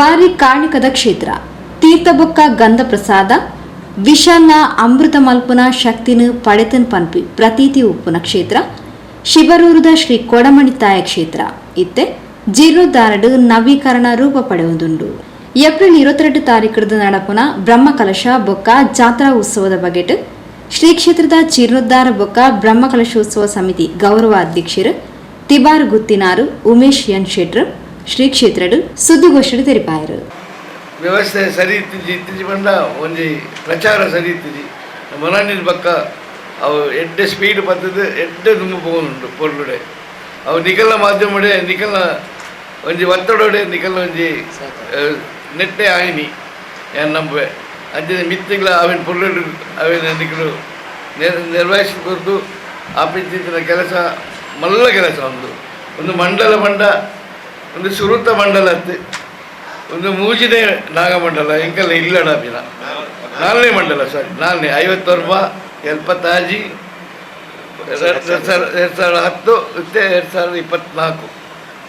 ಬಾರಿ ಕಾಣಿಕದ ಕ್ಷೇತ್ರ. ತೀರ್ಥಬೊಕ್ಕ ಗಂಧ ಪ್ರಸಾದ ವಿಷನ ಅಮೃತ ಮಲ್ಪುನ ಶಕ್ತಿನ ಪಡೆತನ್ ಪನ್ಪಿ ಪ್ರತೀತಿ ಉಪ್ಪುನ ಕ್ಷೇತ್ರ, ಶಿವರೂರದ ಶ್ರೀ ಕೊಡಮಣಿತಾಯ ಕ್ಷೇತ್ರ. ಇತ್ತೆ ಜೀರ್ಣೋದ್ಧಾರಡ್ ನವೀಕರಣ ರೂಪ ಪಡೆಯುವುದುಂಡು ಏಪ್ರಿಲ್ ಇರವತ್ತೆರಡು ತಾರೀಕು ನಡಪುನ ಬ್ರಹ್ಮಕಲಶ ಬೊಕ್ಕ ಜಾತ್ರಾ ಉತ್ಸವದ ಬಗೆಟ್ ಶ್ರೀ ಕ್ಷೇತ್ರದ ಜೀರ್ಣೋದ್ಧಾರ ಬೊಕ್ಕ ಬ್ರಹ್ಮಕಲಶೋತ್ಸವ ಸಮಿತಿ ಗೌರವ ಅಧ್ಯಕ್ಷರು ತಿಬಾರ್ ಗುತ್ತಿನಾರು ಉಮೇಶ್ ಎನ್ ಶೆಟ್ರ್ ಶ್ರೀ ಕ್ಷೇತ್ರಡು ಸುದ್ದಿಗೋಷ್ಠಿ ತೆರಿಪಾಯರು. ವ್ಯವಸ್ಥೆ ಸರಿ ಇತ್ತಿಜಿ ಇತ್ತಿಜಿ ಬಂಡ ಒಂಜಿ ಪ್ರಚಾರ ಸರಿ ಇತ್ತಿಜಿ ಮನನಿಲ್ ಬಕ್ಕ ಅವು ಎಡ್ಡೆ ಸ್ಪೀಡ್ ಬರ್ತದೆ ಎಡ್ಡೆ ತುಂಬ ಪೋನುಂಡು ಪೊರ್ಲುಡೆ ಅವು ನಿಕಲ್ನ ಮಾಧ್ಯಮಡೆ ನಿಕಲ್ನ ಒಂಜಿ ಒತ್ತಡೋಡೆ ನಿಕಲ್ನ ಒಂಜಿ ನೆಟ್ಟೆ ಆಯಿನಿ, ಏನು ನಂಬುವೆ. ಅಂಚಿನ ಮಿತ್ತಿಗಳ ಅವಿನ ಪೊರ್ಲುಡು ಅವಿನ ನಿಖಲು ನಿರ್ವಹಿಸಿ ಕೊರ್ದು ಆಪಿತ್ತಿನ ಕೆಲಸ, ಮಲ್ಲ ಕೆಲಸ ಒಂದು. ಒಂದು ಮಂಡಲ ಮಂಡ ಒಂದು ಸುರುತ ಮಂಡಲ ಅಂತೆ. ಒಂದು ಮೂಜಿನ ನಾಗಮಂಡಲ, ಎಂಕಲ್ಲ ಇಲ್ಲಡ ಬಿನ ನಾಲ್ನೇ ಮಂಡಲ ಸರ್ ನಾಲ್ನೇ ಐವತ್ತೊರ್ಬ ಎಲ್ಪತ್ತಾಜಿ ಎರಡು ಸಾವಿರ, ಎರಡು ಸಾವಿರದ ಹತ್ತು ಮತ್ತೆ ಎರಡು ಸಾವಿರದ ಇಪ್ಪತ್ತ್ನಾಲ್ಕು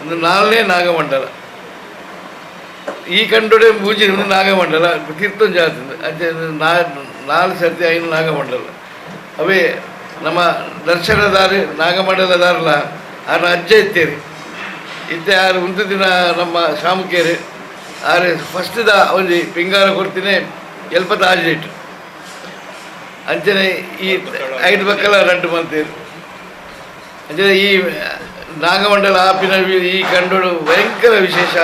ಒಂದು ನಾಲ್ನೇ ನಾಗಮಂಡಲ. ಈ ಕಂಡುಡೆ ಮೂಜಿ ಒಂದು ನಾಗಮಂಡಲ ತೀರ್ಥನ್ ಜಾತಿ ಅದೇ ನಾ ನಾಲ್ಕು ಸರ್ತಿ ಐದು ನಾಗಮಂಡಲ. ಅವೇ ನಮ್ಮ ದರ್ಶನದಾರಿ, ನಾಗಮಂಡಲದಾರಲ್ಲ ಆರು ಅಜ್ಜ ಇತ್ತೇರಿ. ಇತ್ತೆ ಆರು ಒಂದು ದಿನ ನಮ್ಮ ಶಾಮುಕೇರಿ ಫಸ್ಟ್ ಫಸ್ಟ್ದ ಒಂದು ಪಿಂಗಾರ ಕೊಡ್ತೀನಿ ಎಲ್ಪದ ಆಜಿಟ್ ಅಂಚನೆ ಈ ಐದು ಮಕ್ಕಳ ರಡ್ಡು ಮಂತೇರು ಅಂಚನೆ ಈ, ನಾಗಮಂಡಲ ಆಪಿನ ಈ ಕಂಡೋಡು ಭಯಂಕರ ವಿಶೇಷ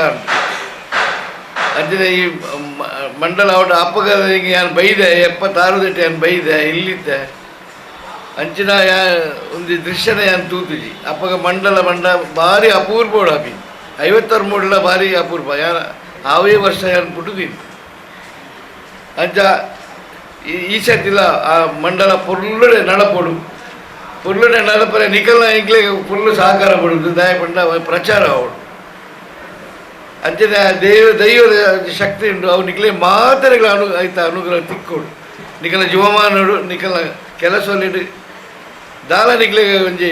ಅಂಚನೆ ಈ ಮಂಡಲ ಅವಟ ಅಪ್ಪಗ ಬೈದೆ, ಎಪ್ಪತ್ತಾರು ದಟ್ಟೆ ಯಾನ್ ಬೈದೆ ಇಲ್ಲಿದ್ದೆ ಅಂಚಿನ ಯಾ, ಒಂದು ದೃಶ್ಯನ ಯಾನ್ ತೂತುಜಿ. ಅಪ್ಪಗ ಮಂಡಲ ಮಂಡ ಭಾರಿ ಅಪೂರ್ವ ಅಭಿ. ಐವತ್ತಾರು ಮೂಡಲ ಭಾರಿ ಅಪೂರ್ವ. ಯಾನ ಆವೇ ವರ್ಷ ಯಾನ್ ಪುಟ್ಟುದೀನಿ ಅಂಚ, ಈ- ಸರ್ತಿಲ ಆ ಮಂಡಲ ಪುರ್ಲಡೆ ನಡಪೊಡು ಪೊರ್ಲುಡೆ ನಡಪರೆ ನಿಕಲ್ನ ಇಂಕ್ಲೆ ಪುರ್ಲು ಸಹಕಾರ ಪಡುದು ದಯ ಪಂಡ ಪ್ರಚಾರ ಅವಳು. ಅಂಚನೆ ದೇವ ದೈವ ದೈವದ ಶಕ್ತಿ ಉಂಟು. ಅವು ನಿಖಲೆ ಮಾತರೆಗಳ ಅನು ಆಯ್ತಾ ಅನುಗ್ರಹ ತಿಕ್ಕೋಡು. ನಿಖಲ ಜೀವಮಾನಡು ನಿಖಲ ಕೆಲಸದಲ್ಲಿ ದಾಲ ನಿಖಲೆ ಒಂಜಿ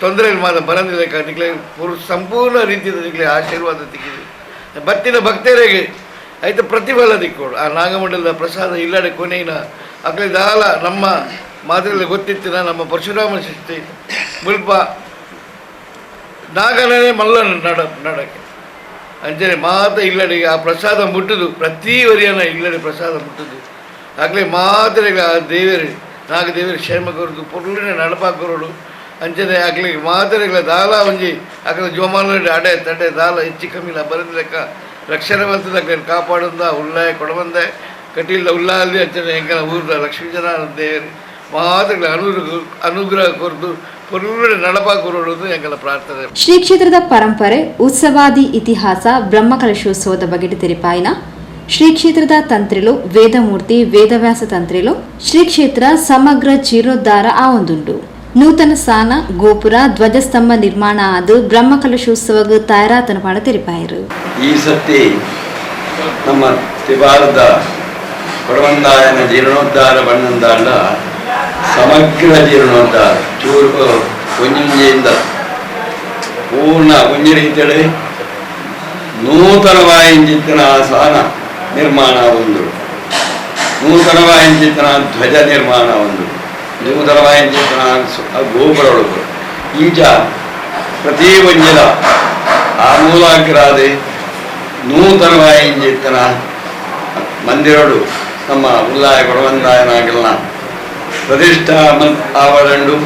ತೊಂದರೆ ಮಾದ ಬರಂದಿಲ್ಲ ನಿಖಲೆ ಪೂರ್ ಸಂಪೂರ್ಣ ರೀತಿಯ ನಿಖಲೆ ಆಶೀರ್ವಾದ ತಿಕ್ಕಿದೆ ಬತ್ತಿನ ಭಕ್ತರಿಗೆ ಆಯ್ತು ಪ್ರತಿಫಲ ದಿಕ್ಕೋಡು ಆ ನಾಗಮಂಡಲದ ಪ್ರಸಾದ ಇಲ್ಲಡೆ ಕೊನೆಯಿನ ಅಕ್ಲೆ ದಾಲ ನಮ್ಮ ಮಾದರಿಯಲ್ಲಿ ಗೊತ್ತಿತ್ತಿನ ನಮ್ಮ ಪರಶುರಾಮ ಶಕ್ತಿ ಮುಲ್ಪ ನಾಗನೇ ಮಲ್ಲ ನಡ ನಡಕ್ಕೆ. ಅಂಜನೆ ಮಾತ ಇಲ್ಲಡೆ ಆ ಪ್ರಸಾದ ಮುಟ್ಟುದು, ಪ್ರತಿ ವರಿಯನ ಇಲ್ಲಡೆ ಪ್ರಸಾದ ಮುಟ್ಟುದು. ಆಗಲೇ ಮಾತ್ರೆಗ ಆ ದೇವರು ನಾಗ ದೇವರು ಕ್ಷೇಮ ಕೊರದು ಪೊರ್ಲಿನ ನಡಪಾಕೊರಡು ಅಂಚನೆ ಆಗ್ಲಿ, ಮಾದರಿಗಳ ದಾಲ ಒಂಜಿ ಅಕಲ ಜೋಮಾನ ಅಡೆ ತಡೆ ದಾಲ ಹೆಚ್ಚು ಕಮ್ಮಿಲ ಬರೆದ ಲೆಕ್ಕ. ರಕ್ಷಣವಂತದ ಕಾಪಾಡಂದ ಉಲ್ಲಾಯ ಕೊಡಬಂದೆ ಕಟೀಲ ಉಲ್ಲಾಲಿ ಅಂಚನೆ ಎಂಕನ ಊರ್ದ ಲಕ್ಷ್ಮೀ ಜನ ದೇವರು. ಮಾದರಿಗಳ ಅನುಗ್ರಹ ಅನುಗ್ರಹ ಕೊರದು ಶ್ರೀ ಕ್ಷೇತ್ರದ ಪರಂಪರೆ, ಉತ್ಸವಾದಿ ಇತಿಹಾಸ, ಬ್ರಹ್ಮಕಲಶೋತ್ಸವದ ಬಗೆಟ್ ತೆರಿಪಾಯಿನ ಶ್ರೀ ಕ್ಷೇತ್ರದ ತಂತ್ರಿಲು, ವೇದಮೂರ್ತಿ, ವೇದವ್ಯಾಸ ತಂತ್ರಿಲು ಶ್ರೀ ಕ್ಷೇತ್ರ ಸಮಗ್ರ ಜೀರ್ಣೋದ್ಧಾರ ಆ ಒಂದುಂಡು ನೂತನ ಸ್ಥಾನ, ಗೋಪುರ, ಧ್ವಜಸ್ತಂಭ ನಿರ್ಮಾಣ ಆದು ಬ್ರಹ್ಮಕಲಶೋತ್ಸವಗ ತಯಾರಾತನ ಪಾಡ ತೆರಿಪಾಯರು. ಈ ಸತಿ ನಮ್ಮ ತಿವಾರದ ಕೊಡವಂದಾಯನ ಜೀರ್ಣೋದ್ಧಾರ ಬಣ್ಣಂದಾಂಡ ಸಮಗ್ರ ಜೀರ್ಣೋದ್ಧಾರ, ಚೂರು ಒಂಜಿಂಜೆಯಿಂದ ಪೂರ್ಣ ಒಂಜಿ ರೀತಿಯಲ್ಲಿ ನೂತನವಾಯಿಂಚಿತ್ತಿನ ಸಾನ ನಿರ್ಮಾಣ ಒಂದು. ನೂತನವಾಯಿಂಚಿತ್ತಿನ ಧ್ವಜ ನಿರ್ಮಾಣ ಒಂದು. ನೂತನವಾಯಂಚಿತನ ಗೋಪುರಗಳು ಈಜ ಪ್ರತಿ ಒಂಜಿಲ ಆಮೂಲಾಗ್ರಾದೆ ನೂತನವಾಯಿಂಚಿತ್ತಿನ ಮಂದಿರಡು ನಮ್ಮ ಉಲ್ಲಾಯ ಕೊಡವಂದಾಯನಾಗೆಲ್ಲ ಪ್ರತಿಷ್ಠಾ ಮನ್ ಆವರಣು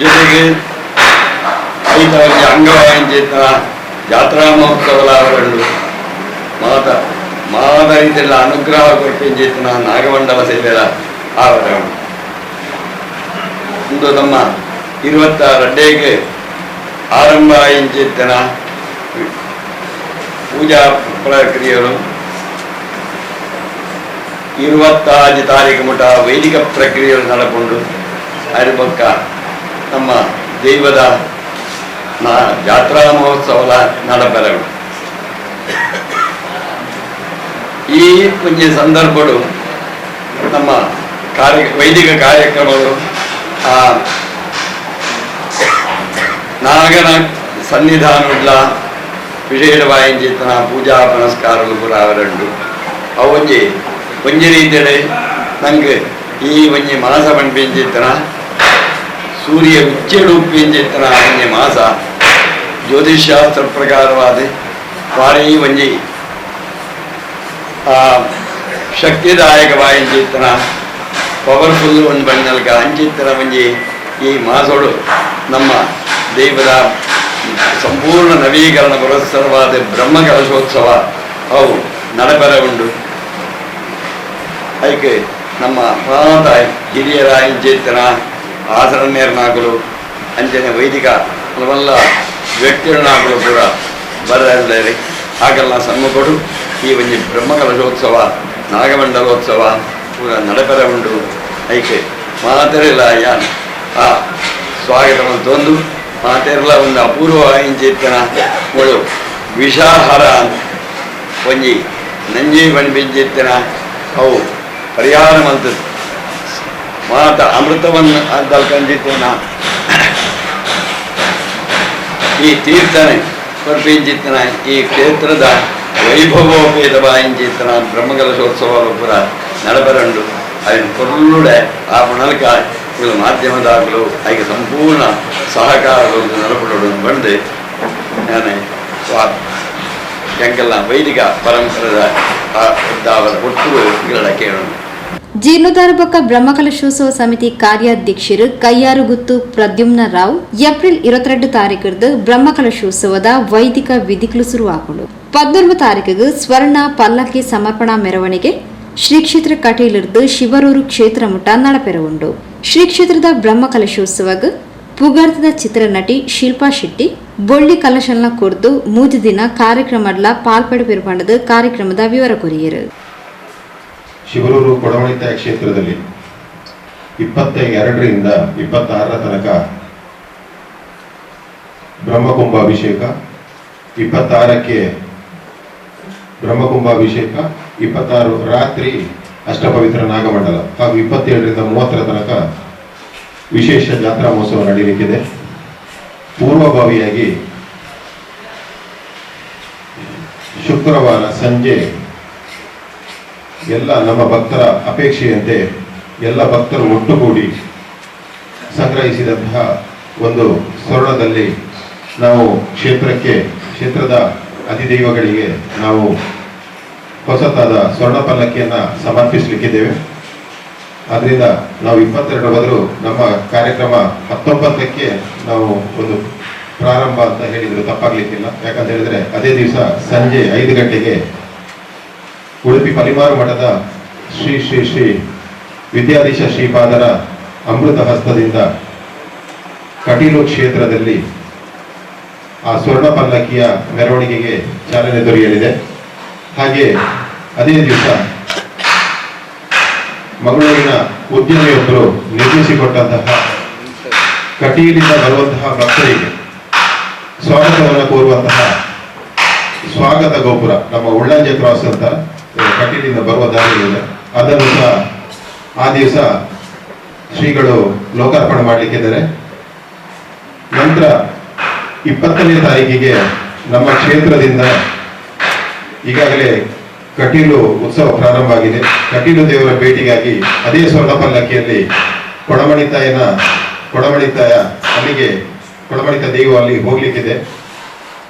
ಜೊತೆಗೆ ಐತ ಒಂಜಿ ಅಂಗವಾಯಿಂಚಿತ್ತಿನ ಜಾತ್ರಾ ಮಹೋತ್ಸವಲ ಆವರಂಡು ಮಾತ ಮಾದ ರೀತಿಯಲ್ಲ ಅನುಗ್ರಹ ಕೊಟ್ಟಿನ ನಾಗಮಂಡಲ ಸೇವೆಯ ಆವರಣ ಇಂದು ನಮ್ಮ ಇರುವತ್ತ ರಡ್ಡೆಗೆ ಆರಂಭ ಇಂಚಿತ್ತಿನ ಪೂಜಾ ಪ್ರಕ್ರಿಯೆಗಳು ಇರುವತ್ತಾಜು ತಾರೀಕು ಮುಟ ವೈದಿಕ ಪ್ರಕ್ರಿಯೆಗಳು ನಡಕೊಂಡು ಅದ್ರ ಪಕ್ಕ ನಮ್ಮ ದೈವದ ನಾ ಜಾತ್ರಾ ಈ ಪುಣ್ಯ ಸಂದರ್ಭಗಳು, ನಮ್ಮ ಕಾರ್ಯ, ವೈದಿಕ ಕಾರ್ಯಕ್ರಮಗಳು, ಆ, ನಾಗನ ಸನ್ನಿಧಾನವುಳ್ಳ ಉಳ್ಳ ಪೂಜಾ ಪುನಸ್ಕಾರಗಳು ಪೂಜಾ ಅವರುಂಡು ಅವು ಒಂಜಿ ರೀತಿಯಲ್ಲಿ ನಂಗೆ ಈ ಒಂಜಿ ಮಾಸ ಪಂಪಿಂಚಿತ್ತನ ಸೂರ್ಯ ಉಚ್ಚೆಡು ಉಪ್ಪಿಂಚಿತ್ತನ ಒಂಜಿ ಮಾಸ. ಜ್ಯೋತಿಷ್ಯಾಸ್ತ್ರ ಪ್ರಕಾರವಾದ ಭಾರಿ ಒಂಜಿ ಆ, ಶಕ್ತಿದಾಯಕವಾಯಿಂಚಿತ್ತನ ಪವರ್ಫುಲ್ ಒಂದು ಬಣ್ಣಲ್ಕ ಅಂಚಿತ್ರ ಮಂಜಿ ಈ ಮಾಸೋಳು ನಮ್ಮ ದೇವರ ಸಂಪೂರ್ಣ ನವೀಕರಣ ಪುರಸ್ಸರವಾದ ಬ್ರಹ್ಮ ಕಲಶೋತ್ಸವ ಅವು ನಡಬರ ಉಂಡು ಅದಕ್ಕೆ ನಮ್ಮ ಪ್ರಾಣದ ಹಿರಿಯರ ಆಸರ ನೇರ್ನಾಕಲು ಅಂಚನೆ ವೈದಿಕ ಹಲವಲ್ಲ ವ್ಯಕ್ತಿಗಳನ್ನಾಗಲು ಕೂಡ ಬರಲಿದ್ದಾರೆ ಹಾಗೆಲ್ಲ ಸನ್ಮುಖಡು ಈ ಒಂದು ಬ್ರಹ್ಮಕಲಶೋತ್ಸವ ನಾಗಮಂಡಲೋತ್ಸವ ಪೂರ ನಡಪೆರ ಉಂಡು ಐಕೆ ಮಾತೆರೆಲ್ಲ ಯಾನ್ ಆ ಸ್ವಾಗತವನ್ನು ತಂದು ಮಾತೆರೆಲ್ಲ ಒಂದು ಅಪೂರ್ವ ಇಂಚೇತನ ಮುಳು ವಿಷಾಹಾರ ಒಂಜಿ ನಂಜಿ ಬಣ್ಣಿಂಚಿತ್ತಿನ ಅವು ಪರಿಹಾರ ಮಂತ್ರ ಮಾತ ಅಮೃತವನ್ನು ಅಂತಲ್ಕಂದಿತ್ತೇನ ಈ ತೀರ್ಥನೆ ಕೊರ್ಪಿಂಚಿತ್ತನ ಈ ಕ್ಷೇತ್ರದ ವೈಭವೋಪೇತವಾಯಿಂಚಿತ್ತನ బ్రహ్మకలశోత్సవాలు ಪುರ నడపరండు ఆయన ಕೊರ್ಲುಡೆ ఆ ಪುಣಲ್ಕ వీళ్ళ ಮಾಧ್ಯಮದಾಗಲು ಅದಕ್ಕೆ ಸಂಪೂರ್ಣ ಸಹಕಾರಗಳು ನಡಪಡೋದು ಬಂದು. ನಾನು ಸ್ವಾ, ಎಂಕೆಲ್ಲ ವೈದಿಕ ಪರಂಪರದ ಒಟ್ಟು ಕೇಳೋಣ. ಜೀರ್ಣೋದ್ಧಾರ ಪಕ್ಕ ಬ್ರಹ್ಮಕಲಶೋತ್ಸವ ಸಮಿತಿ ಕಾರ್ಯಾಧ್ಯಕ್ಷರು ಕೈಯಾರುಗುತ್ತು ಪ್ರದ್ಯುಮ್ನ ರಾವ್, ಏಪ್ರಿಲ್ ಇರತ್ತೆರಡು ತಾರೀಕರದು ಬ್ರಹ್ಮಕಲಶೋತ್ಸವದ ವೈದಿಕ ವಿಧಿಗಳು ಶುರುವಾಗಳು. ಪದ್ನೊಂಬತ್ತು ತಾರೀಕಿಗೆ ಸ್ವರ್ಣ ಪಲ್ಲಕ್ಕಿ ಸಮರ್ಪಣಾ ಮೆರವಣಿಗೆ ಶ್ರೀ ಕ್ಷೇತ್ರ ಕಟೀಲಿರ್ದು ಶಿವರೂರು ಕ್ಷೇತ್ರ ಮುಟ ನಡಪೆರವುಂಡು ಶ್ರೀ ಕ್ಷೇತ್ರದ ಬ್ರಹ್ಮಕಲಶೋತ್ಸವಗ್ ಪುಗಾರ್ಥದ ಚಿತ್ರನಟಿ ಶಿಲ್ಪಾ ಶೆಟ್ಟಿ, ಬೊಳ್ಳಿ ಕಲಶಲ್ನ ಕೊರ್ದು ಮೂಜು ದಿನ ಕಾರ್ಯಕ್ರಮಡ್ಲ ಪಾಲ್ಪಡಪಿರುಪಂಡದು ಕಾರ್ಯಕ್ರಮದ ವಿವರ ಕೊರಿಯರು ಶಿವರೂರು ಕೊಡವಣಿತಾಯ ಕ್ಷೇತ್ರದಲ್ಲಿ ಇಪ್ಪತ್ತ ಎರಡರಿಂದ ಇಪ್ಪತ್ತಾರರ ತನಕ ಬ್ರಹ್ಮಕುಂಭಾಭಿಷೇಕ ಇಪ್ಪತ್ತಾರಕ್ಕೆ ಬ್ರಹ್ಮಕುಂಭಾಭಿಷೇಕ ಇಪ್ಪತ್ತಾರು ರಾತ್ರಿ ಅಷ್ಟಪವಿತ್ರ ನಾಗಮಂಡಲ ಹಾಗೂ ಇಪ್ಪತ್ತೇಳರಿಂದ ಮೂವತ್ತರ ತನಕ ವಿಶೇಷ ಜಾತ್ರಾ ಮಹೋತ್ಸವ ನಡೆಯಲಿಕ್ಕಿದೆ ಪೂರ್ವಭಾವಿಯಾಗಿ ಶುಕ್ರವಾರ ಸಂಜೆ ಎಲ್ಲ ನಮ್ಮ ಭಕ್ತರ ಅಪೇಕ್ಷೆಯಂತೆ ಎಲ್ಲ ಭಕ್ತರು ಒಟ್ಟುಗೂಡಿ ಸಂಗ್ರಹಿಸಿದಂತಹ ಒಂದು ಸ್ವರ್ಣದಲ್ಲಿ ನಾವು ಕ್ಷೇತ್ರಕ್ಕೆ, ಕ್ಷೇತ್ರದ ಅತಿದೈವಗಳಿಗೆ ನಾವು ಹೊಸತಾದ ಸ್ವರ್ಣ ಪಲ್ಲಕ್ಕಿಯನ್ನು ಸಮರ್ಪಿಸಲಿಕ್ಕಿದ್ದೇವೆ. ಆದ್ರಿಂದ ನಾವು ಇಪ್ಪತ್ತೆರಡು ಬದಲು ನಮ್ಮ ಕಾರ್ಯಕ್ರಮ ಹತ್ತೊಂಬತ್ತಕ್ಕೆ ನಾವು ಒಂದು ಪ್ರಾರಂಭ ಅಂತ ಹೇಳಿದ್ರು ತಪ್ಪಾಗಲಿಕ್ಕಿಲ್ಲ. ಯಾಕಂತ ಹೇಳಿದ್ರೆ ಅದೇ ದಿವಸ ಸಂಜೆ ಐದು ಗಂಟೆಗೆ ಉಡುಪಿ ಪರಿಮಾರು ಮಠದ ಶ್ರೀ ಶ್ರೀ ಶ್ರೀ ವಿದ್ಯಾಧೀಶ ಶ್ರೀಪಾದರ ಅಮೃತ ಹಸ್ತದಿಂದ ಕಟೀಲು ಕ್ಷೇತ್ರದಲ್ಲಿ ಆ ಸ್ವರ್ಣ ಪಲ್ಲಕ್ಕಿಯ ಮೆರವಣಿಗೆಗೆ ಚಾಲನೆ ದೊರೆಯಲಿದೆ. ಹಾಗೆ ಅದೇ ದಿವಸ ಮಂಗಳೂರಿನ ಉದ್ಯಮಿಯೊಬ್ಬರು ನಿರ್ಮಿಸಿಕೊಟ್ಟಂತಹ ಕಟೀಲಿಂದ ಬರುವಂತಹ ಭಕ್ತರಿಗೆ ಸ್ವಾಗತವನ್ನು ಕೋರುವಂತಹ ಸ್ವಾಗತ ಗೋಪುರ, ನಮ್ಮ ಉಳ್ಳಂಜೆ ಕ್ರಾಸ್ ಅಂತ ಕಟೀಲಿಂದ ಬರುವ ದಾರಿಯಲ್ಲಿದೆ ಅದನ್ನು ಸಹ ಆ ದಿವಸ ಶ್ರೀಗಳು ಲೋಕಾರ್ಪಣೆ ಮಾಡಲಿಕ್ಕಿದ್ದಾರೆ ನಂತರ ಇಪ್ಪತ್ತನೇ ತಾರೀಕಿಗೆ ನಮ್ಮ ಕ್ಷೇತ್ರದಿಂದ ಈಗಾಗಲೇ ಕಟೀಲು ಉತ್ಸವ ಪ್ರಾರಂಭ ಆಗಿದೆ. ಕಟೀಲು ದೇವರ ಭೇಟಿಗಾಗಿ ಅದೇ ಸ್ವರ್ಣ ಪಲ್ಲಕ್ಕಿಯಲ್ಲಿ ಕೊಡಮಣಿತಾಯನ ಕೊಡಮಣಿತಾಯ ಅಲ್ಲಿಗೆ ಕೊಡಮಣಿತ ದೇವ ಅಲ್ಲಿ ಹೋಗ್ಲಿಕ್ಕಿದೆ.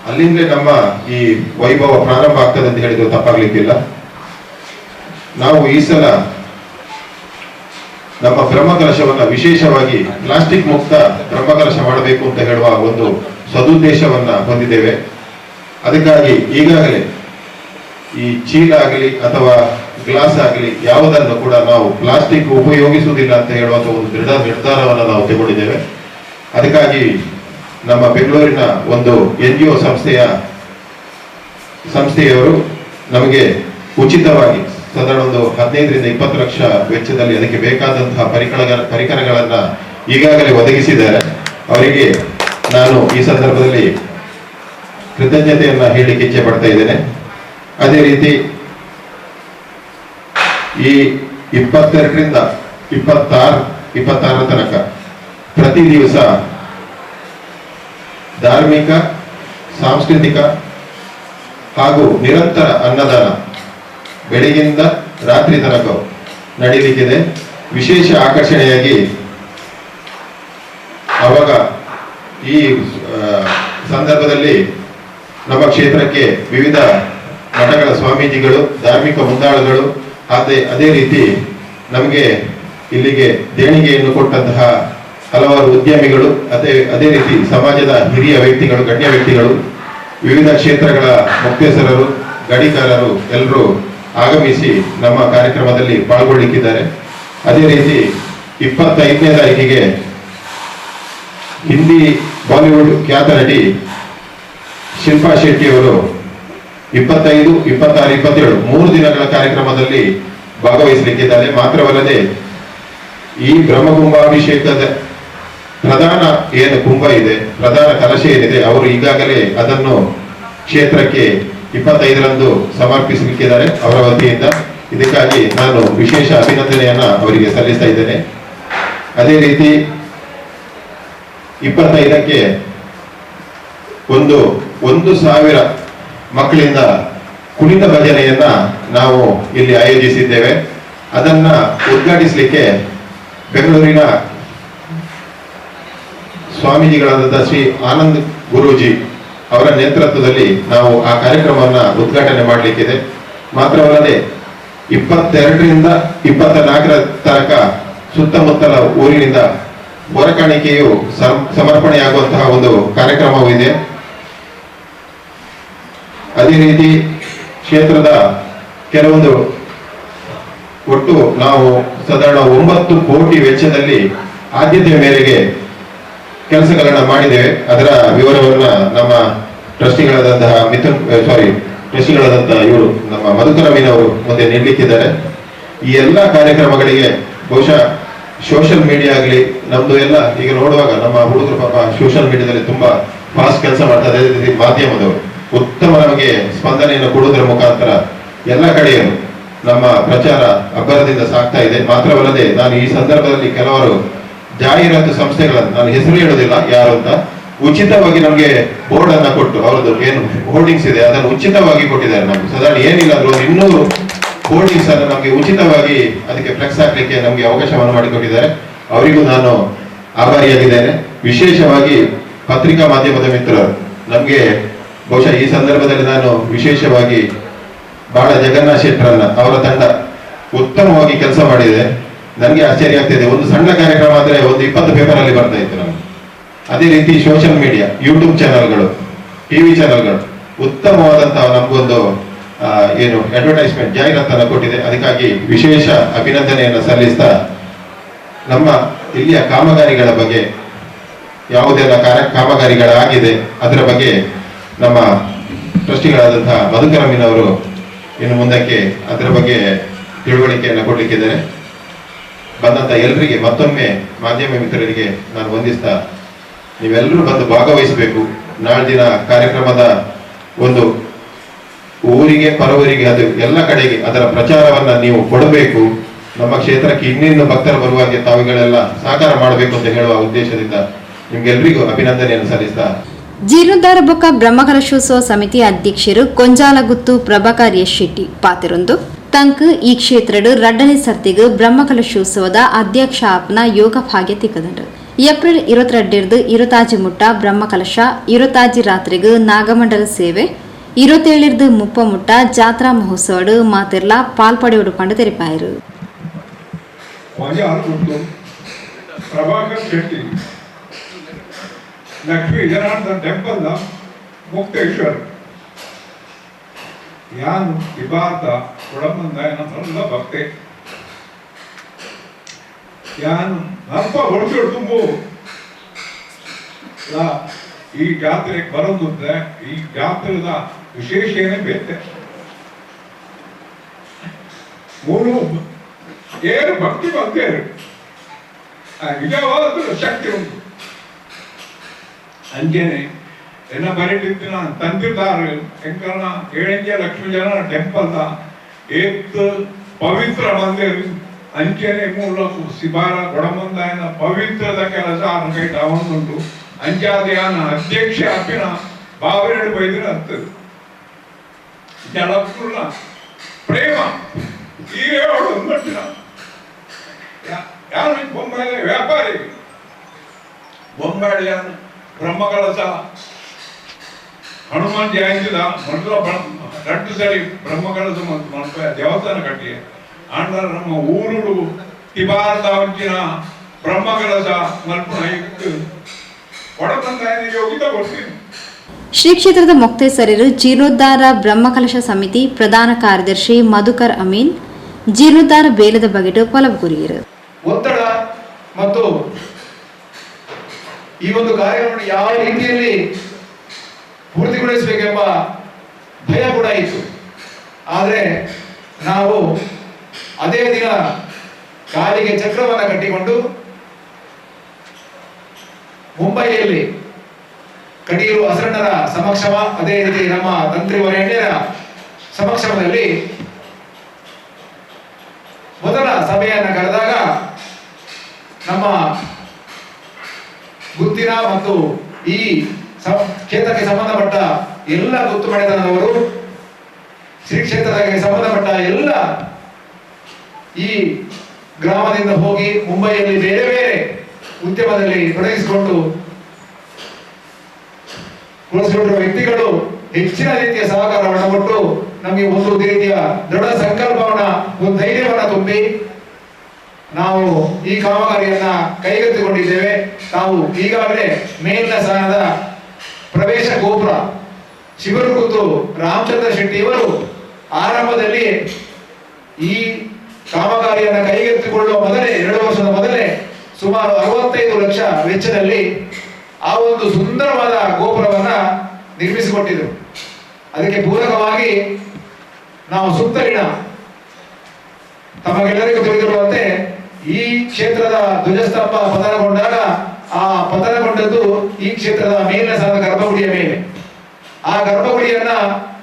ಅಲ್ಲಿಂದಲೇ ನಮ್ಮ ಈ ವೈಭವ ಪ್ರಾರಂಭ ಆಗ್ತದೆ ಅಂತ ಹೇಳಿದ್ರು ತಪ್ಪಾಗ್ಲಿಕ್ಕಿಲ್ಲ. ನಾವು ಈ ಸಲ ನಮ್ಮ ಕ್ರಮಕಲಶವನ್ನು ವಿಶೇಷವಾಗಿ ಪ್ಲಾಸ್ಟಿಕ್ ಮುಕ್ತ ಬ್ರಹ್ಮಕಲಶ ಮಾಡಬೇಕು ಅಂತ ಹೇಳುವ ಒಂದು ಸದುದ್ದೇಶವನ್ನ ಹೊಂದಿದ್ದೇವೆ. ಅದಕ್ಕಾಗಿ ಈಗಾಗಲೇ ಈ ಚೀಲ ಆಗಲಿ ಅಥವಾ ಗ್ಲಾಸ್ ಆಗಲಿ ಯಾವುದನ್ನು ಕೂಡ ನಾವು ಪ್ಲಾಸ್ಟಿಕ್ ಉಪಯೋಗಿಸುವುದಿಲ್ಲ ಅಂತ ಹೇಳುವಂಥ ಒಂದು ದೃಢ ನಿರ್ಧಾರವನ್ನು ನಾವು ತಗೊಂಡಿದ್ದೇವೆ. ಅದಕ್ಕಾಗಿ ನಮ್ಮ ಬೆಂಗಳೂರಿನ ಒಂದು ಎನ್ ಸಂಸ್ಥೆಯ ಸಂಸ್ಥೆಯವರು ನಮಗೆ ಉಚಿತವಾಗಿ ಸಾಧಾರಣ ಒಂದು ಹದಿನೈದರಿಂದ ಇಪ್ಪತ್ತು ಲಕ್ಷ ವೆಚ್ಚದಲ್ಲಿ ಅದಕ್ಕೆ ಬೇಕಾದಂತಹ ಪರಿಕರಗಳ ಪರಿಕರಗಳನ್ನ ಈಗಾಗಲೇ ಒದಗಿಸಿದ್ದಾರೆ. ಅವರಿಗೆ ನಾನು ಈ ಸಂದರ್ಭದಲ್ಲಿ ಕೃತಜ್ಞತೆಯನ್ನ ಹೇಳಲಿಕ್ಕೆ ಇಚ್ಛೆ ಪಡ್ತಾ ಇದ್ದೇನೆ. ಅದೇ ರೀತಿ ಈ ಇಪ್ಪತ್ತೆರಡರಿಂದ ಇಪ್ಪತ್ತಾರು, ಇಪ್ಪತ್ತಾರರ ತನಕ ಪ್ರತಿ ದಿವಸ ಧಾರ್ಮಿಕ, ಸಾಂಸ್ಕೃತಿಕ ಹಾಗೂ ನಿರಂತರ ಅನ್ನದಾನ ಬೆಳಗಿಂದ ರಾತ್ರಿ ತನಕ ನಡೀಲಿಕ್ಕಿದೆ. ವಿಶೇಷ ಆಕರ್ಷಣೆಯಾಗಿ ಅವಾಗ ಈ ಸಂದರ್ಭದಲ್ಲಿ ನಮ್ಮ ಕ್ಷೇತ್ರಕ್ಕೆ ವಿವಿಧ ಮಠಗಳ ಸ್ವಾಮೀಜಿಗಳು, ಧಾರ್ಮಿಕ ಮುಂದಾಳುಗಳು, ಅದೇ ಅದೇ ರೀತಿ ನಮಗೆ ಇಲ್ಲಿಗೆ ದೇಣಿಗೆಯನ್ನು ಕೊಟ್ಟಂತಹ ಹಲವಾರು ಉದ್ಯಮಿಗಳು, ಅದೇ ಅದೇ ರೀತಿ ಸಮಾಜದ ಹಿರಿಯ ವ್ಯಕ್ತಿಗಳು, ಗಣ್ಯ ವ್ಯಕ್ತಿಗಳು, ವಿವಿಧ ಕ್ಷೇತ್ರಗಳ ಮುಖ್ಯಸ್ಥರರು ಗಡಿಕಾರರು ಎಲ್ಲರೂ ಆಗಮಿಸಿ ನಮ್ಮ ಕಾರ್ಯಕ್ರಮದಲ್ಲಿ ಪಾಲ್ಗೊಳ್ಳಿಕ್ಕಿದ್ದಾರೆ. ಅದೇ ರೀತಿ ಇಪ್ಪತ್ತೈದನೇ ತಾರೀಕಿಗೆ ಹಿಂದಿ ಬಾಲಿವುಡ್ ಖ್ಯಾತ ನಟಿ ಶಿಲ್ಪಾ ಶೆಟ್ಟಿ ಅವರು ಇಪ್ಪತ್ತೈದು, ಇಪ್ಪತ್ತಾರು, ಇಪ್ಪತ್ತೇಳು ಮೂರು ದಿನಗಳ ಕಾರ್ಯಕ್ರಮದಲ್ಲಿ ಭಾಗವಹಿಸಲಿಕ್ಕಿದ್ದಾರೆ. ಮಾತ್ರವಲ್ಲದೆ ಈ ಬ್ರಹ್ಮಕುಂಭಾಭಿಷೇಕದ ಪ್ರಧಾನ ಏನು ಕುಂಭ ಇದೆ, ಪ್ರಧಾನ ಕಲಶ ಏನಿದೆ, ಅವರು ಈಗಾಗಲೇ ಅದನ್ನು ಕ್ಷೇತ್ರಕ್ಕೆ ಇಪ್ಪತ್ತೈದರಂದು ಸಮರ್ಪಿಸಲಿಕ್ಕಿದ್ದಾರೆ ಅವರ ವತಿಯಿಂದ. ಇದಕ್ಕಾಗಿ ನಾನು ವಿಶೇಷ ಅಭಿನಂದನೆಯನ್ನ ಅವರಿಗೆ ಸಲ್ಲಿಸ್ತಾ ಇದ್ದೇನೆ. ಅದೇ ರೀತಿ ಇಪ್ಪತ್ತೈದಕ್ಕೆ ಒಂದು ಒಂದು ಸಾವಿರ ಮಕ್ಕಳಿಂದ ಕುಣಿತ ಭಜನೆಯನ್ನ ನಾವು ಇಲ್ಲಿ ಆಯೋಜಿಸಿದ್ದೇವೆ. ಅದನ್ನ ಉದ್ಘಾಟಿಸಲಿಕ್ಕೆ ಬೆಂಗಳೂರಿನ ಸ್ವಾಮೀಜಿಗಳಾದಂತಹ ಶ್ರೀ ಆನಂದ್ ಗುರೂಜಿ ಅವರ ನೇತೃತ್ವದಲ್ಲಿ ನಾವು ಆ ಕಾರ್ಯಕ್ರಮವನ್ನ ಉದ್ಘಾಟನೆ ಮಾಡಲಿಕ್ಕಿದೆ. ಮಾತ್ರವಲ್ಲದೆ ಇಪ್ಪತ್ತೆರಡರಿಂದ ಇಪ್ಪತ್ತ ನಾಲ್ಕರ ತನಕ ಸುತ್ತಮುತ್ತಲ ಊರಿನಿಂದ ಹೊರಕಾಣಿಕೆಯು ಸಮರ್ಪಣೆ ಸಮರ್ಪಣೆಯಾಗುವಂತಹ ಒಂದು ಕಾರ್ಯಕ್ರಮವೂ ಇದೆ. ಅದೇ ರೀತಿ ಕ್ಷೇತ್ರದ ಕೆಲವೊಂದು ಒಟ್ಟು ನಾವು ಸಾಧಾರಣ ಒಂಬತ್ತು ಕೋಟಿ ವೆಚ್ಚದಲ್ಲಿ ಆದ್ಯತೆಯ ಮೇರೆಗೆ ಕೆಲಸಗಳನ್ನ ಮಾಡಿದ್ದೇವೆ ಅದರ ವಿವರವನ್ನ ನಮ್ಮ ಟ್ರಸ್ಟಿಗಳಾದಂತಹ ಮಿಥುನ್ ಸಾರಿ ಟ್ರಸ್ಟಿಗಳಾದಂತಹ ಇವರು, ನಮ್ಮ ಮಧುಕರ ಅವರು ಮುಂದೆ ನೀಡಲಿಕ್ಕಿದ್ದಾರೆ ಈ ಎಲ್ಲ ಕಾರ್ಯಕ್ರಮಗಳಿಗೆ ಬಹುಶಃ ಸೋಷಿಯಲ್ ಮೀಡಿಯಾ ಆಗಲಿ, ನಮ್ದು ಎಲ್ಲ, ಈಗ ನೋಡುವಾಗ ನಮ್ಮ ಹುಡುಗರು ಪಾಪ ಸೋಷಿಯಲ್ ಮೀಡಿಯಾದಲ್ಲಿ ತುಂಬಾ ಫಾಸ್ಟ್ ಕೆಲಸ ಮಾಡ್ತಾರೆ. ಅದೇ ರೀತಿ ಮಾಧ್ಯಮದವರು. ಉತ್ತಮ ನಮಗೆ ಸ್ಪಂದನೆಯನ್ನು ಕೊಡುವುದರ ಮುಖಾಂತರ ಎಲ್ಲ ಕಡೆಯೂ ನಮ್ಮ ಪ್ರಚಾರ ಅಬ್ಬರದಿಂದ ಸಾಗ್ತಾ ಇದೆ. ಮಾತ್ರವಲ್ಲದೆ ನಾನು ಈ ಸಂದರ್ಭದಲ್ಲಿ ಕೆಲವರು ಜಾಹೀರಾತು ಸಂಸ್ಥೆಗಳನ್ನು ನಾನು ಹೆಸರು ಹೇಳೋದಿಲ್ಲ, ಯಾರು ಅಂತ. ಉಚಿತವಾಗಿ ನಮಗೆ ಬೋರ್ಡ್ ಅನ್ನ ಕೊಟ್ಟು ಅವರದ್ದು ಏನು ಹೋರ್ಡಿಂಗ್ಸ್ ಇದೆ, ಅದನ್ನು ಉಚಿತವಾಗಿ ಕೊಟ್ಟಿದ್ದಾರೆ ನಮ್ಗೆ. ಸಾಧಾರಣ ಏನಿಲ್ಲ ಅಂದ್ರೆ ಒಂದು ಇನ್ನೂರು ಹೋರ್ಡಿಂಗ್ಸ್ ಅನ್ನು ನಮಗೆ ಉಚಿತವಾಗಿ ಅದಕ್ಕೆ ಫ್ಲೆಕ್ಸ್ ಹಾಕ್ಲಿಕ್ಕೆ ನಮಗೆ ಅವಕಾಶವನ್ನು ಮಾಡಿಕೊಟ್ಟಿದ್ದಾರೆ. ಅವರಿಗೂ ನಾನು ಆಭಾರಿಯಾಗಿದ್ದೇನೆ. ವಿಶೇಷವಾಗಿ ಪತ್ರಿಕಾ ಮಾಧ್ಯಮದ ಮಿತ್ರರು, ನಮಗೆ ಬಹುಶಃ ಈ ಸಂದರ್ಭದಲ್ಲಿ ನಾನು ವಿಶೇಷವಾಗಿ ಬಾಳ ಜಗನ್ನಾಥ್ ಶೆಟ್ಟರನ್ನ ಅವರ ತಂಡ ಉತ್ತಮವಾಗಿ ಕೆಲಸ ಮಾಡಿದೆ. ನನಗೆ ಆಶ್ಚರ್ಯ ಆಗ್ತಿದೆ. ಒಂದು ಸಣ್ಣ ಕಾರ್ಯಕ್ರಮ ಆದ್ರೆ ಒಂದು ಇಪ್ಪತ್ತು ಪೇಪರಲ್ಲಿ ಬರ್ತಾ ಇತ್ತು ನಮಗೆ. ಅದೇ ರೀತಿ ಸೋಷಿಯಲ್ ಮೀಡಿಯಾ ಯೂಟ್ಯೂಬ್ ಚಾನಲ್ಗಳು ಟಿ ವಿ ಚಾನಲ್ಗಳು ಉತ್ತಮವಾದಂತಹ ನಮಗೊಂದು ಏನು ಅಡ್ವರ್ಟೈಸ್ಮೆಂಟ್ ಜಾಹೀರಾತನ್ನು ಕೊಟ್ಟಿದೆ. ಅದಕ್ಕಾಗಿ ವಿಶೇಷ ಅಭಿನಂದನೆಯನ್ನು ಸಲ್ಲಿಸ್ತಾ ನಮ್ಮ ಇಲ್ಲಿಯ ಕಾಮಗಾರಿಗಳ ಬಗ್ಗೆ, ಯಾವುದೆಲ್ಲ ಕಾರ್ಯ ಕಾಮಗಾರಿಗಳಾಗಿದೆ, ಅದರ ಬಗ್ಗೆ ನಮ್ಮ ಟ್ರಸ್ಟಿಗಳಾದಂತಹ ಮಧುಕರ ಮೀನವರು ಇನ್ನು ಮುಂದಕ್ಕೆ ಅದರ ಬಗ್ಗೆ ತಿಳುವಳಿಕೆಯನ್ನು ಕೊಡ್ಲಿಕ್ಕಿದ್ದಾರೆ. ಬಂದಂತ ಎಲ್ಲರಿಗೆ ಮತ್ತೊಮ್ಮೆ ಮಾಧ್ಯಮ ಮಿತ್ರರಿಗೆ ನಾನು ವಂದಿಸ್ತಾ, ನೀವೆಲ್ಲರೂ ಬಂದು ಭಾಗವಹಿಸಬೇಕು. ನಾಳಿನ ಕಾರ್ಯಕ್ರಮದ ಒಂದು ಊರಿಗೆ, ಪರವರಿಗೆ, ಅದು ಎಲ್ಲ ಕಡೆಗೆ ಅದರ ಪ್ರಚಾರವನ್ನ ನೀವು ಕೊಡಬೇಕು. ನಮ್ಮ ಕ್ಷೇತ್ರಕ್ಕೆ ಇನ್ನಿನ್ನು ಭಕ್ತರು ಬರುವಾಗೆ ತಾವುಗಳೆಲ್ಲ ಸಹಕಾರ ಮಾಡಬೇಕು ಅಂತ ಹೇಳುವ ಉದ್ದೇಶದಿಂದ ನಿಮ್ಗೆಲ್ರಿಗೂ ಅಭಿನಂದನೆಯನ್ನು ಸಲ್ಲಿಸ್ತಾ. ಜೀರ್ಣೋದ್ಧಾರ ಬೊಕ್ಕ ಬ್ರಹ್ಮಕಲಶೋತ್ಸವ ಸಮಿತಿ ಅಧ್ಯಕ್ಷರು ಕೊಂಜಾಲಗುತ್ತು ಪ್ರಭಾಕರ್ ಎಸ್ ಶೆಟ್ಟಿ. ಪಾತಿರೊಂದು തങ്ക് ಈ ಕ್ಷೇತ್ರಡ್ ರಡ್ಡನಿ ಸರ್ತಿಗೆ ಬ್ರಹ್ಮಕಲಶೋತ್ಸವದ ಅಧ್ಯಕ್ಷಾಪನ ಯೋಗ ಭಾಗ್ಯ ತಿಕ್ಕದುಂಟು ಏಪ್ರಿಲ್ ಇರತ್ತೆರಡರದು ಇರುತಾಜಿ ಮುಟ್ಟ ಬ್ರಹ್ಮಕಲಶ, ಇರುತಾಜಿ ರಾತ್ರಿಗೆ ನಾಗಮಂಡಲ ಸೇವೆ, ಇರುತ್ತೇಳರದು ಮುಪ್ಪ ಮುಟ್ಟ ಜಾತ್ರಾ ಮಹೋತ್ಸವ ಮಾತಿರ್ಲ ಪಾಲ್ಪಡೆ ಪಂಡು ತೆರಿಪಾಯರು. ಪ್ರಭಾಕರ್ ಶೆಟ್ಟಿ, ಲಕ್ಷ್ಮೀ ಜನಾರ್ದನ್ ಟೆಂಪಲ್ ಮುಕ್ತೇಶ್ವರ್. ಯಾನು ಇಬಾತ ಕೊಡಮಂದಾಯನ ಸಣ್ಣ ಭಕ್ತೆ. ಯಾನು ನಪ್ಪ ಹೊಡೆದು ತುಂಬು. ಈ ಈ ಬರೋದು ಅಂದ್ರೆ ಈ ಜಾತ್ರೆದ ವಿಶೇಷ ಏನೇ ಬೇತೆ. ಮೂರು ಏನು ಭಕ್ತಿ ಬಂದೇರು ಆ ನಿಜವಾದ ಶಕ್ತಿ ಉಂಟು. ಅಂಜನೆ ಎನ್ನ ಬರೀಲಿದ್ದು ನಾನು ತಂದಿದ್ದಾರೆ. ಎಂಕಲ್ನ ಏಳಂಜೆ ಲಕ್ಷ್ಮೀ ಜನ ಟೆಂಪಲ್ ಏತ್ ಪವಿತ್ರ ಮಂದಿರ ಅಂಚನೆ ಮೂಲಕ ಸಿಬಾರ ಗೊಡಮಂದಾಯನ ಪವಿತ್ರದ ಕೆಲಸ ಕೈಟ ಅವನುಂಟು ಅಂಚಾದ ಯಾನ ಅಧ್ಯಕ್ಷ ಅಪ್ಪಿನ ಬಾವರೆಡು ಅಂತದ್ದು ಜಲಪುರ ಪ್ರೇಮ. ಹೇಳೋದು ಮಟ್ಟಿನ. ಯಾರು ಬೊಂಬಾಯಿ ವ್ಯಾಪಾರಿ? ಬೊಂಬಾಯಿಯ ಬ್ರಹ್ಮಕಲಶ ಹನುಮಾನ್ ಜಯಂತಿದ ಮೊದಲ రెండు ಸರಿ ಬ್ರಹ್ಮಕಲಸ ದೇವಸ್ಥಾನ ಕಟ್ಟಿ ಅಂದ್ರೆ ನಮ್ಮ ಊರು ತಿಬಾರದ ಅಂಚಿನ ಬ್ರಹ್ಮಕಲಸ ಮಲ್ಪನ ಇಟ್ಟು ಕೊಡ್ತೀನಿ ಶ್ರೀ ಕ್ಷೇತ್ರದ ಮೊಕ್ತೇಸರರು ಜೀರ್ಣೋದ್ಧಾರ ಬ್ರಹ್ಮಕಲಶ ಸಮಿತಿ ಪ್ರಧಾನ ಕಾರ್ಯದರ್ಶಿ ಮಧುಕರ್ ಅಮೀನ್ ಜೀರ್ಣೋದ್ಧಾರ ಬೇಲದ ಬಗೆಟು ಕೊಲಬುರಿಯರು ಒತ್ತಡ ಮತ್ತು ಈ ಒಂದು ಕಾರ್ಯವನ್ನು ಯಾವ ರೀತಿಯಲ್ಲಿ ಪೂರ್ತಿಗೊಳಿಸಬೇಕೆಂಬ ಭಯ ಕೂಡ ಇತ್ತು. ಆದರೆ ನಾವು ಅದೇ ದಿನ ಕಾಲಿಗೆ ಚಕ್ರವನ್ನು ಕಟ್ಟಿಕೊಂಡು ಮುಂಬೈಯಲ್ಲಿ ಕಟೀಲು ಹಸರಣ್ಣರ ಸಮಕ್ಷಮ, ಅದೇ ರೀತಿ ನಮ್ಮ ತಂತ್ರಿ ವರೆಣ್ಯರ ಸಮಕ್ಷಮದಲ್ಲಿ ಮೊದಲ ಸಭೆಯನ್ನು ಕರೆದಾಗ ನಮ್ಮ ಗುತ್ತಿನ ಮತ್ತು ಈ ಕ್ಷೇತ್ರಕ್ಕೆ ಸಂಬಂಧಪಟ್ಟ ಎಲ್ಲ ಗೊತ್ತು ಮಾಡಿದವರು ಶ್ರೀ ಕ್ಷೇತ್ರಕ್ಕೆ ಸಂಬಂಧಪಟ್ಟ ಎಲ್ಲ ಈ ಗ್ರಾಮದಿಂದ ಹೋಗಿ ಮುಂಬೈಯಲ್ಲಿ ಬೇರೆ ಬೇರೆ ಉದ್ಯಮದಲ್ಲಿ ತೊಡಗಿಸಿಕೊಂಡು ಉಳಿಸಿಕೊಂಡಿರುವ ವ್ಯಕ್ತಿಗಳು ಹೆಚ್ಚಿನ ರೀತಿಯ ಸಹಕಾರವನ್ನು ಕೊಟ್ಟು ನಮಗೆ ಒಂದು ರೀತಿಯ ದೃಢ ಸಂಕಲ್ಪವನ್ನ, ಒಂದು ಧೈರ್ಯವನ್ನ ತುಂಬಿ ನಾವು ಈ ಕಾಮಗಾರಿಯನ್ನ ಕೈಗೆತ್ತಿಕೊಂಡಿದ್ದೇವೆ. ನಾವು ಈಗಾಗಲೇ ಮೇಲಿನ ಸ್ಥಾನದ ಪ್ರವೇಶ ಗೋಪುರ. ಶಿವರು ಕೂತು ರಾಮಚಂದ್ರ ಶೆಟ್ಟಿ ಇವರು ಆರಂಭದಲ್ಲಿ ಈ ಕಾಮಗಾರಿಯನ್ನು ಕೈಗೆತ್ತಿಕೊಳ್ಳುವ ಮೊದಲೇ, ಎರಡು ವರ್ಷದ ಮೊದಲೇ ಸುಮಾರು ಅರವತ್ತೈದು ಲಕ್ಷ ವೆಚ್ಚದಲ್ಲಿ ಆ ಒಂದು ಸುಂದರವಾದ ಗೋಪುರವನ್ನ ನಿರ್ಮಿಸಿಕೊಟ್ಟಿದ್ರು. ಅದಕ್ಕೆ ಪೂರಕವಾಗಿ ನಾವು ಸುತ್ತಲಿನ ತಮಗೆಲ್ಲರಿಗೂ ತಿಳಿದಿರುವಂತೆ ಈ ಕ್ಷೇತ್ರದ ಧ್ವಜಸ್ತಂಭ ಪತನಗೊಂಡಾಗ ಆ ಪತನಗೊಂಡದ್ದು ಈ ಕ್ಷೇತ್ರದ ಮೇಲಿನ ಸಹ ಗರ್ಭಗುಡಿಯ ಮೇಲೆ. ಆ ಗರ್ಭಗುಡಿಯನ್ನ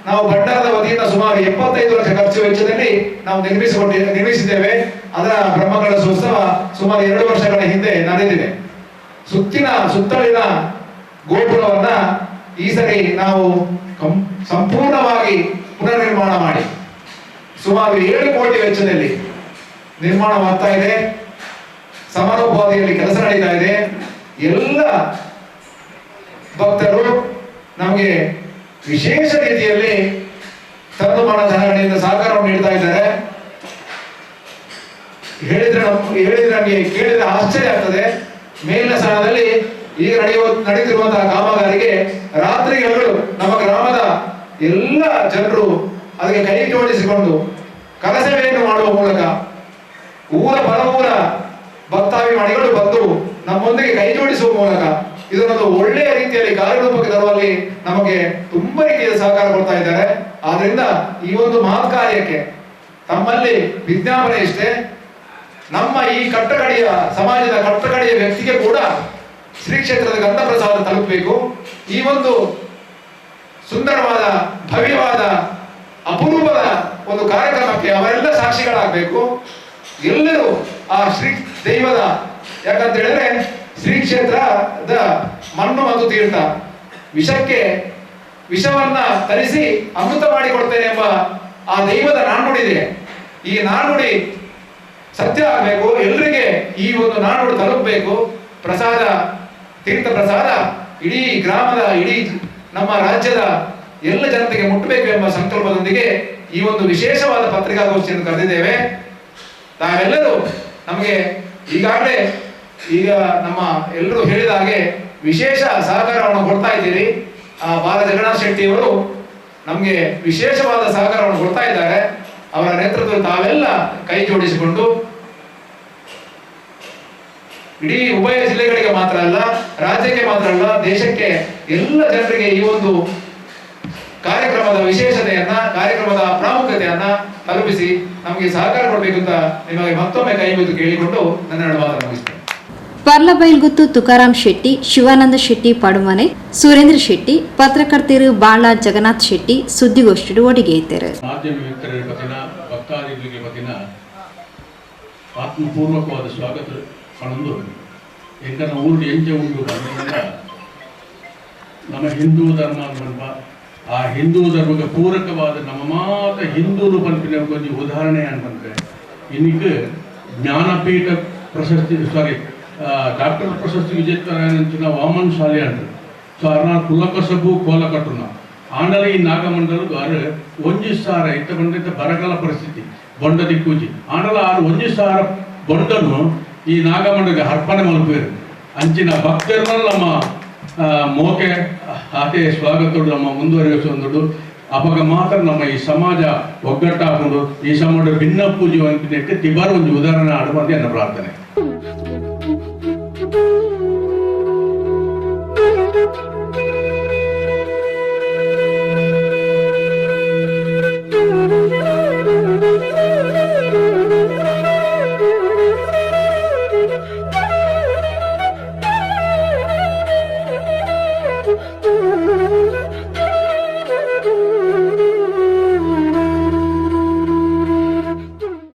ನಾವು ಭಂಡಾರದ ವತಿಯಿಂದ ಸುಮಾರು ಎಪ್ಪತ್ತೈದು ಲಕ್ಷ ಖರ್ಚು ವೆಚ್ಚದಲ್ಲಿ ನಾವು ನಿರ್ಮಿಸಿಕೊಂಡಿ, ನಿರ್ಮಿಸಿದ್ದೇವೆ. ಅದರ ಬ್ರಹ್ಮಕಲಶೋತ್ಸವ ಸುಮಾರು ಎರಡು ವರ್ಷಗಳ ಹಿಂದೆ ನಡೆದಿದೆ. ಸುತ್ತಿನ, ಸುತ್ತಲಿನ ಗೋಪುರವನ್ನ ಈ ಸರಿ ನಾವು ಸಂಪೂರ್ಣವಾಗಿ ಪುನರ್ನಿರ್ಮಾಣ ಮಾಡಿ. ಸುಮಾರು ಏಳು ಕೋಟಿ ವೆಚ್ಚದಲ್ಲಿ ನಿರ್ಮಾಣವಾಗ್ತಾ ಇದೆ. ಸಮಾರೋಪಾದಿಯಲ್ಲಿ ಕೆಲಸ ನಡೀತಾ ಇದೆ. ಎಲ್ಲ ಭಕ್ತರು ನಮಗೆ ವಿಶೇಷ ರೀತಿಯಲ್ಲಿ ತನುಮಾನ ಧಾರಣೆಯಿಂದ ಸಹಕಾರವನ್ನು ನೀಡ್ತಾ ಇದ್ದಾರೆ. ಹೇಳಿದ್ರೆ ಹೇಳಿದ್ರೆ ನಮಗೆ ಕೇಳಿದ್ರೆ ಆಶ್ಚರ್ಯ ಆಗ್ತದೆ. ಮೇಲಿನ ಸ್ಥಾನದಲ್ಲಿ ಈಗ ನಡೆಯುವ ನಡೀತಿರುವಂತಹ ಕಾಮಗಾರಿಗೆ ರಾತ್ರಿಗಳು ನಮ್ಮ ಗ್ರಾಮದ ಎಲ್ಲ ಜನರು ಅದಕ್ಕೆ ಕೈ ಜೋಡಿಸಿಕೊಂಡು ಕಲಸವೆಯನ್ನು ಮಾಡುವ ಮೂಲಕ ಊರ ಪರವೂರ ಭಕ್ತಾಭಿಮಾನಿಗಳು ಬಂದು ನಮ್ಮೊಂದಿಗೆ ಕೈ ಜೋಡಿಸುವ ಮೂಲಕ ಇದನ್ನೊಂದು ಒಳ್ಳೆಯ ರೀತಿಯಲ್ಲಿ ಕಾರ್ಯರೂಪಕ್ಕೆ ತರುವಲ್ಲಿ ನಮಗೆ ತುಂಬಾ ರೀತಿಯ ಸಹಕಾರ ಕೊಡ್ತಾ ಇದ್ದಾರೆ. ಆದ್ರಿಂದ ಈ ಒಂದು ಮಹತ್ ಕಾರ್ಯಕ್ಕೆ ತಮ್ಮಲ್ಲಿ ವಿಜ್ಞಾಪನೆ ಇಷ್ಟೇ. ನಮ್ಮ ಈ ಕಟ್ಟಕಡೆಯ, ಸಮಾಜದ ಕಟ್ಟಕಡೆಯ ವ್ಯಕ್ತಿಗೆ ಕೂಡ ಶ್ರೀ ಕ್ಷೇತ್ರದ ಗಂಧ ತಲುಪಬೇಕು. ಈ ಒಂದು ಸುಂದರವಾದ, ಭವ್ಯವಾದ, ಅಪರೂಪದ ಒಂದು ಕಾರ್ಯಕ್ರಮಕ್ಕೆ ಅವರೆಲ್ಲ ಸಾಕ್ಷಿಗಳಾಗಬೇಕು. ಎಲ್ಲರೂ ಆ ಶ್ರೀ ದೈವದ ಯಾಕಂತ ಹೇಳಿದ್ರೆ ಶ್ರೀ ಕ್ಷೇತ್ರದ ಮಣ್ಣು ಮತ್ತು ತೀರ್ಥ ವಿಷಕ್ಕೆ ವಿಷವನ್ನ ತರಿಸಿ ಅಮೃತ ಮಾಡಿಕೊಡ್ತೇನೆ ಎಂಬ ಆ ದೈವದ ನಾಣ್ಣುಡಿದೆ ಈ ನಾಣ್ಣುಡಿ ಸತ್ಯ ಆಗಬೇಕು, ಎಲ್ರಿಗೆ ಈ ಒಂದು ನಾಡು ತಲುಪಬೇಕು. ಪ್ರಸಾದ, ತೀರ್ಥ ಪ್ರಸಾದ ಇಡೀ ಗ್ರಾಮದ, ಇಡೀ ನಮ್ಮ ರಾಜ್ಯದ ಎಲ್ಲ ಜನತೆಗೆ ಮುಟ್ಟಬೇಕು ಎಂಬ ಸಂಕಲ್ಪದೊಂದಿಗೆ ಈ ಒಂದು ವಿಶೇಷವಾದ ಪತ್ರಿಕಾಗೋಷ್ಠಿಯನ್ನು ಕರೆದಿದ್ದೇವೆ. ತಾವೆಲ್ಲರೂ ನಮಗೆ ಈಗಾಗಲೇ ಈಗ ನಮ್ಮ ಎಲ್ಲರೂ ಹೇಳಿದ ಹಾಗೆ ವಿಶೇಷ ಸಹಕಾರವನ್ನು ಕೊಡ್ತಾ ಇದ್ದೀರಿ. ಆ, ಬಾಲ ಜಗನ್ನಾಥ ಶೆಟ್ಟಿ ಅವರು ನಮಗೆ ವಿಶೇಷವಾದ ಸಹಕಾರವನ್ನು ಕೊಡ್ತಾ ಇದ್ದಾರೆ. ಅವರ ನೇತೃತ್ವದಲ್ಲಿ ತಾವೆಲ್ಲ ಕೈ ಜೋಡಿಸಿಕೊಂಡು ಇಡೀ ಉಭಯ ಜಿಲ್ಲೆಗಳಿಗೆ ಮಾತ್ರ ಅಲ್ಲ, ರಾಜ್ಯಕ್ಕೆ ಮಾತ್ರ ಅಲ್ಲ, ದೇಶಕ್ಕೆ ಎಲ್ಲ ಜನರಿಗೆ ಈ ಒಂದು ಕಾರ್ಯಕ್ರಮದ ವಿಶೇಷತೆಯನ್ನ ಕಾರ್ಯಕ್ರಮದ ಪ್ರಾಮುಖ್ಯತೆಯನ್ನ ತಲುಪಿಸಿ ನಮಗೆ ಸಹಕಾರ ಕೊಡಬೇಕು ಅಂತ ನಿಮಗೆ ಮತ್ತೊಮ್ಮೆ ಕೈ ಮುಗಿದು ಕೇಳಿಕೊಂಡು ನನ್ನ ಮಾತನ್ನು ಮುಗಿಸ್ತೇನೆ. ಪರ್ಲಬೈಲ್ಗುತ್ತು ತುಕಾರಾಮ್ ಶೆಟ್ಟಿ ಶಿವಾನಂದ ಶೆಟ್ಟಿ ಪಡುಮನೆ ಸುರೇಂದ್ರ ಶೆಟ್ಟಿ ಪತ್ರಕರ್ತರು ಬಾಳ ಜಗನ್ನಾಥ್ ಶೆಟ್ಟಿ ಸುದ್ದಿಗೋಷ್ಠಿ ಒಡಿಗೆ ಇದ್ದಾರೆ ಮಾಧ್ಯಮ ಮಿತ್ರರ ಪತಿನ ಭಕ್ತಾದಿಗಳಿಗೆ ಪತಿನ ಆತ್ಮಪೂರ್ವಕವಾದ ಸ್ವಾಗತ ಪಣಂದು ಎಂಕನ ಊರು ಎಂಚೆ ಉಂಟು ನಮ್ಮ ಹಿಂದೂ ಧರ್ಮ ಆ ಹಿಂದೂ ಧರ್ಮಕ್ಕೆ ಪೂರಕವಾದ ನಮ್ಮ ಮಾತ ಹಿಂದೂನು ಪಂಪಿನ ಕೊಂಚ ಉದಾಹರಣೆ ಅನ್ಬಂದ್ರೆ ಇನ್ನಿಕ್ ಜ್ಞಾನಪೀಠ ಪ್ರಶಸ್ತಿ ಸಾರಿ ಡಾಕ್ಟರ್ ಪ್ರಶಸ್ತಿ ವಿಜೇತರಾಯನಂಚಿನ ವಾಮನ್ ಶಾಲೆ ಅಂದ್ರು ಸೊ ಅರ್ನ ಕುಲಕಸಬು ಕೋಲ ಕಟ್ಟುನ ಆಂಡಲ ಈ ನಾಗಮಂಡಲು ಆರು ಒಂಜಿ ಸಾರ ಇತ್ತ ಬಂದಿದ್ದ ಬರಗಾಲ ಪರಿಸ್ಥಿತಿ ಬೊಂಡ ದಿಕ್ಕೂಜಿ ಆಂಡಲ ಆರು ಒಂಜಿ ಸಾರ ಬೊಂಡನು ಈ ನಾಗಮಂಡಲಿಗೆ ಅರ್ಪಣೆ ಮಲ್ಪೇರು ಅಂಚಿನ ಭಕ್ತರನ್ನ ನಮ್ಮ ಆ, ಮೋಕೆ ಆತೆ ಸ್ವಾಗತಗಳು ನಮ್ಮ ಮುಂದುವರಿಸುವಂಥದ್ದು ಅವಾಗ ಮಾತ್ರ ನಮ್ಮ ಈ ಸಮಾಜ ಒಗ್ಗಟ್ಟಾಕೊಂಡು ಈ ಸಮಾಜ ಭಿನ್ನ ಪೂಜೆ ತಿಬಾರ್ ಒಂದು ಉದಾಹರಣೆ ಆಡುವಂತೆ ನನ್ನ ಪ್ರಾರ್ಥನೆ.